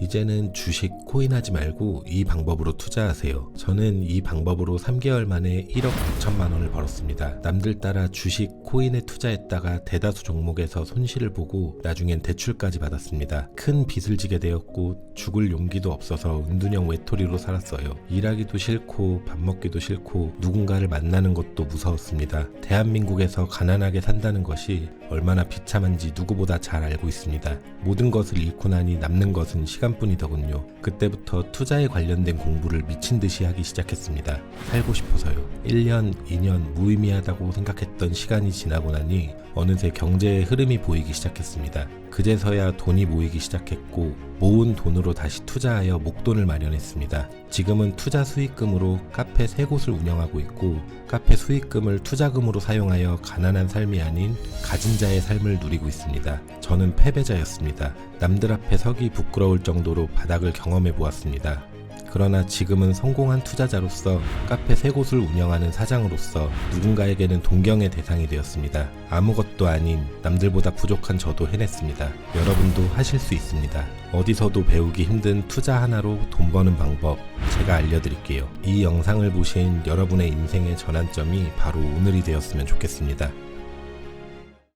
이제는 주식, 코인 하지 말고 이 방법으로 투자하세요. 저는 이 방법으로 3개월 만에 1억 9천만 원을 벌었습니다. 남들 따라 주식, 코인에 투자했다가 대다수 종목에서 손실을 보고 나중엔 대출까지 받았습니다. 큰 빚을 지게 되었고 죽을 용기도 없어서 은둔형 외톨이로 살았어요. 일하기도 싫고 밥 먹기도 싫고 누군가를 만나는 것도 무서웠습니다. 대한민국에서 가난하게 산다는 것이 얼마나 비참한지 누구보다 잘 알고 있습니다. 모든 것을 잃고 나니 남는 것은 시간 뿐이더군요. 그때부터 투자에 관련된 공부를 미친 듯이 하기 시작했습니다. 살고 싶어서요. 1년, 2년 무의미하다고 생각했던 시간이 지나고 나니 어느새 경제의 흐름이 보이기 시작했습니다. 그제서야 돈이 모이기 시작했고 모은 돈으로 다시 투자하여 목돈을 마련했습니다. 지금은 투자 수익금으로 카페 세 곳을 운영하고 있고 카페 수익금을 투자금으로 사용하여 가난한 삶이 아닌 가진 자의 삶을 누리고 있습니다. 저는 패배자였습니다. 남들 앞에 서기 부끄러울 정도로 바닥을 경험해 보았습니다. 그러나 지금은 성공한 투자자로서 카페 세 곳을 운영하는 사장으로서 누군가에게는 동경의 대상이 되었습니다. 아무것도 아닌 남들보다 부족한 저도 해냈습니다. 여러분도 하실 수 있습니다. 어디서도 배우기 힘든 투자 하나로 돈 버는 방법 제가 알려드릴게요. 이 영상을 보신 여러분의 인생의 전환점이 바로 오늘이 되었으면 좋겠습니다.